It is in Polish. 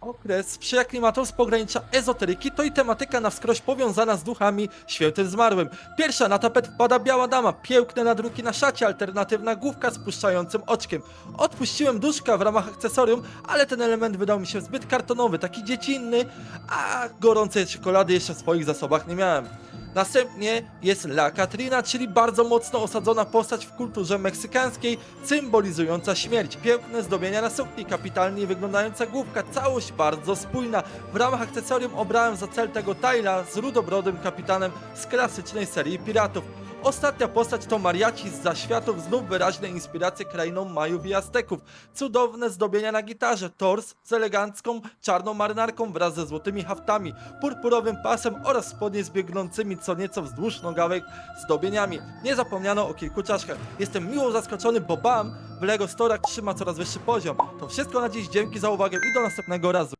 Okres z pogranicza ezoteryki, to i tematyka na wskroś powiązana z duchami świętym zmarłym. Pierwsza na tapet wpada biała dama, piękne nadruki na szacie, alternatywna główka z puszczającym oczkiem. Odpuściłem duszka w ramach akcesorium, ale ten element wydał mi się zbyt kartonowy, taki dziecinny, a gorącej czekolady jeszcze w swoich zasobach nie miałem. Następnie jest La Catrina, czyli bardzo mocno osadzona postać w kulturze meksykańskiej, symbolizująca śmierć. Piękne zdobienia na sukni, kapitalnie wyglądająca główka, całość bardzo spójna. W ramach akcesorium obrałem za cel tego Tyla z rudobrodym kapitanem z klasycznej serii piratów. Ostatnia postać to Mariachi z zaświatów, znów wyraźne inspiracje krainą Majów i Azteków. Cudowne zdobienia na gitarze, tors z elegancką czarną marynarką wraz ze złotymi haftami, purpurowym pasem oraz spodnie z biegnącymi co nieco wzdłuż nogawek zdobieniami. Nie zapomniano o kilku czaszkach. Jestem miło zaskoczony, bo BAM w LEGO Storach trzyma coraz wyższy poziom. To wszystko na dziś, dzięki za uwagę i do następnego razu.